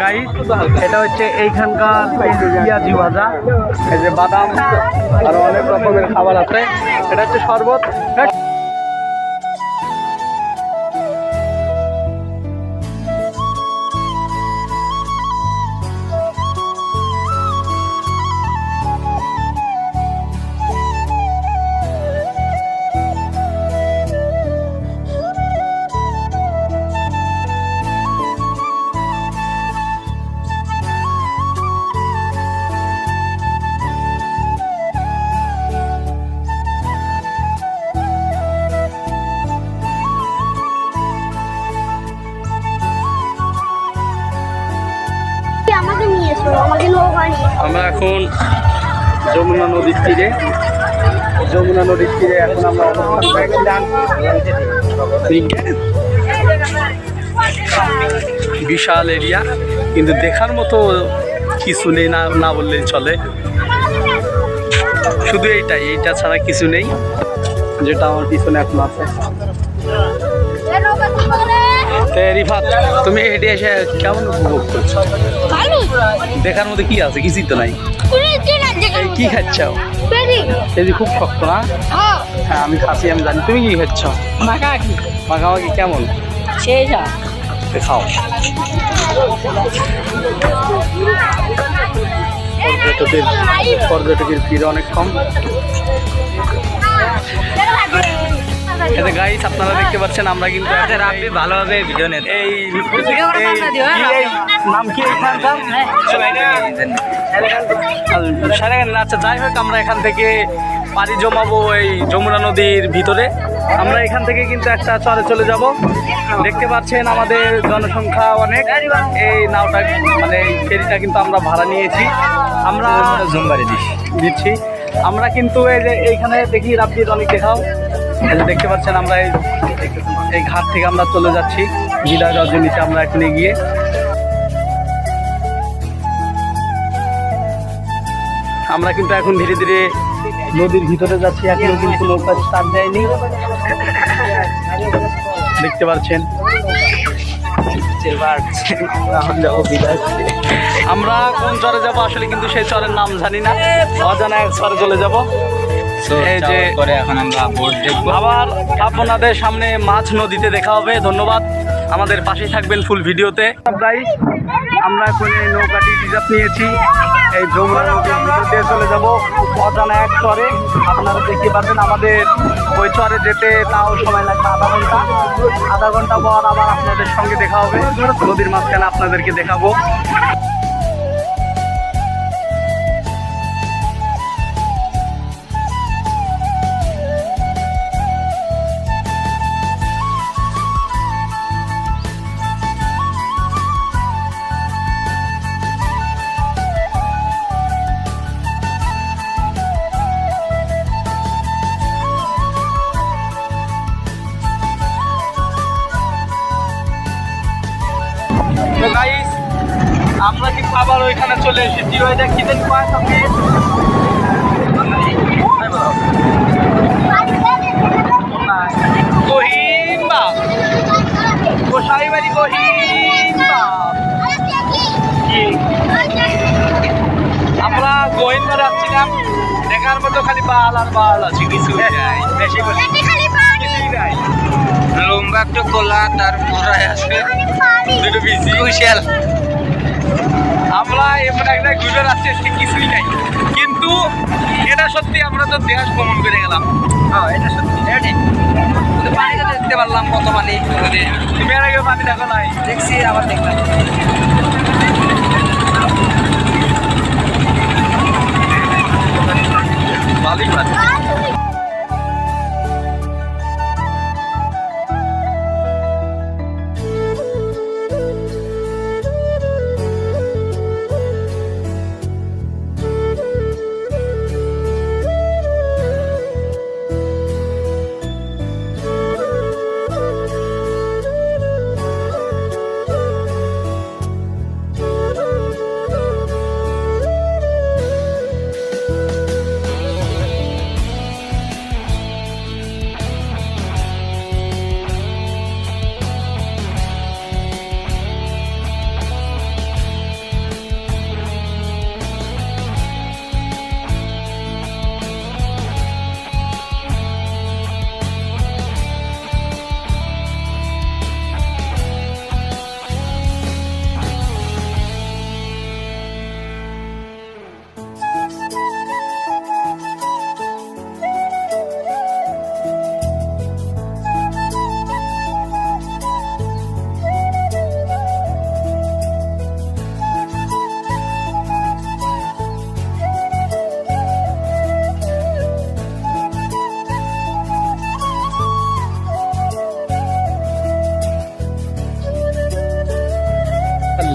গাই এটা হচ্ছে এইখানকার পিয়াজি ভাজা এই যে বাদাম, আর অনেক রকমের খাবার আছে। এটা হচ্ছে শরবত। আমরা এখন যমুনা নদীর তীরে। যমুনা নদীর তীরে এখন আমরা বিশাল এরিয়া, কিন্তু দেখার মতো কিছু নেই, না না বললেই চলে। শুধু এইটাই, এইটা ছাড়া কিছু নেই, যেটা আমার পিছনে এখন আছে। রিফাত তুমি হেঁটে এসে কেমন উপভোগ করছ? দেখার মধ্যে কি আছে? কিছুই তো নাই। কি খাচ্ছ? এই খুব শক্ত না? হ্যাঁ। হ্যাঁ আমি খাচ্ছি আমি জানি। তুমি কি খাচ্ছ? মাখামাখি মাখামাখি কেমন? সেই যা। খাও। পর্যটকের পর্যটকের ভিড় অনেক কম। এতে গাইস আপনারা দেখতে পাচ্ছেন আমরা কিন্তু এখন আপনি ভালোভাবে ভিডিও নেন এই নাম কি? এখানকার সারাগান আচ্ছা যাই হোক আমরা এখান থেকে পাড়ি জমাবো এই যমুনা নদীর ভিতরে। আমরা এখান থেকে কিন্তু একটা চরে চলে যাব। দেখতে পাচ্ছেন আমাদের জনসংখ্যা অনেক। এই নাওটা মানে ফেরিটা কিন্তু আমরা ভাড়া নিয়েছি। আমরা জুমবারে দিস দিচ্ছি। আমরা কিন্তু এই যে এইখানে দেখি রাব্বির অনেক দেখাও দেখতে পাচ্ছেন আমরা এই এই ঘাট থেকে আমরা চলে যাচ্ছি। বিদায় রজনীতে আমরা এখানে গিয়ে আমরা কিন্তু এখন ধীরে ধীরে নদীর ভিতরে যাচ্ছি। এখনও কিন্তু নৌকা স্টার্ট দেয়নি। দেখতে পাচ্ছেন। আমরা কোন চরে যাব? আসলে কিন্তু সেই চরের নাম জানি না। অজানা এক চরে চলে যাব। এই যে করে এখন আমরা বোট দেখব। আবার আপনাদের সামনে মাছ নদীতে দেখা হবে ধন্যবাদ। আমাদের পাশেই থাকবেন ফুল ভিডিওতে। গাইস আমরা এখন এই নৌকাটি রিজার্ভ নিয়েছি। এই যমুনা নদীর ভিতর দিয়ে চলে যাব। অজানা এক চরে। আপনারা দেখতে পাবেন আমাদের ওই চরে যেতে তাও সময় লাগবে আধা ঘণ্টা। আধা ঘণ্টা পর আবার আপনাদের সঙ্গে দেখা হবে। নদীর মাঝখানে আপনাদেরকে দেখাবো। আমরা কিন্তু আবার ওইখানে চলে এসেছি? ওই যে কি দেখি পায় আপনি গোসাই বাড়ি কহিমা। আমরা গোয়েন্দা যাচ্ছিলাম দেখার মতো খালি বাল আর বাল আছে কিছু নাই। বেশি করে কিছুই নাই। লম্বা একটা কোলা তার মোড়ায় আছে। দুটো বিজি। কুশাল আমরা এমন একটা ঘুরে আজকে কিছুই নাই। কিন্তু এটা সত্যি আমরা তো দেশ ভ্রমণ করে গেলাম। হ্যাঁ এটা সত্যি এটা ঠিক। পানিটা দেখতে পারলাম কত পানি তুমি এর আগে পানি দেখো নাই? দেখছি আবার দেখলাম। ভালোই পানি।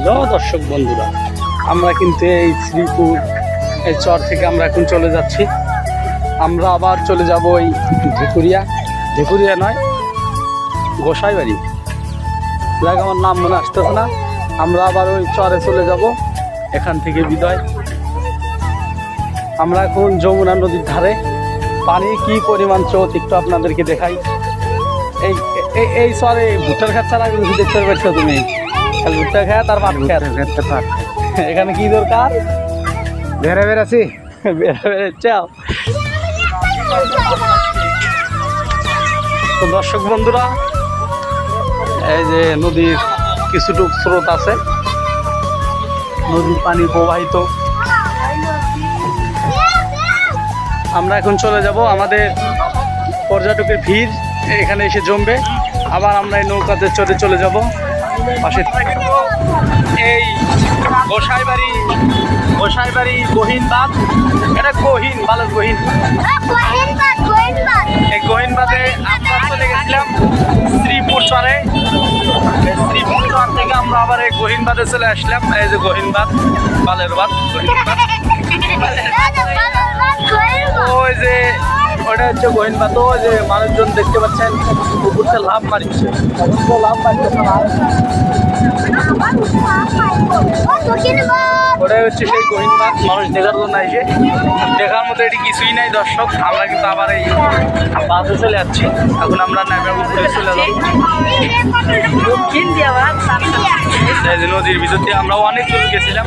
দর্শক বন্ধুরা, আমরা কিন্তু এই শ্রীপুর, এই চর থেকে আমরা এখন চলে যাচ্ছি। আমরা আবার চলে যাব ওই ঢেকুরিয়া। ঢেকুরিয়া নয়, গোসাইবাড়ি। যাক আমার নাম মনে আসতেছে না। আমরা আবার ওই চরে চলে যাব, এখান থেকে বিদায়। আমরা এখন যমুনা নদীর ধারে। পানি কি পরিমাণ স্রোত একটু আপনাদেরকে দেখাই। এই এই সরে ভুট্টার খাত ছাড়া কিছু দেখতে পাচ্ছ তুমি। ভুট্টা খায় তার পাট খায় এখানে কি দরকার? বেড়ে বেড়াছি। বেড়ে বেড়ে চাও তো দর্শক বন্ধুরা এই যে নদীর কিছুটুক স্রোত আছে নদীর পানি প্রবাহিত। আমরা এখন চলে যাব আমাদের পর্যটকের ভিড় এখানে এসে জমবে। আবার আমরা এই নৌকাতে চড়ে চলে যাব। পাশে এই গোসাইবাড়ি গোসাইবাড়ি গহীন বাঁধ। এটা গহীন বালের গহীন। এই গহীন বাঁধে আমরা চলে গেছিলাম শ্রীপুর চরে। শ্রীপুর চর থেকে আমরা আবার এই গহীন বাঁধে চলে আসলাম। এই যে গহীন বাঁধ বালের বাঁধ গহীন বাঁধ। ওই যে হচ্ছে গহীন বাঁধ ওই যে মানুষজন দেখতে পাচ্ছেন পুকুরতে লাভ মারিচ্ছে অবশ্য লাভ মারছে ওটাই হচ্ছে সেই গহীন বাঁধ মানুষ দেখার জন্য এসে দেখার মতো এটি কিছুই নাই দর্শক। আমরা কিন্তু আবার এই বাসে চলে যাচ্ছি। এখন আমরা নাগাপুরে চলে যাব। নদীর ভিতর দিয়ে আমরা অনেক দূর গেছিলাম।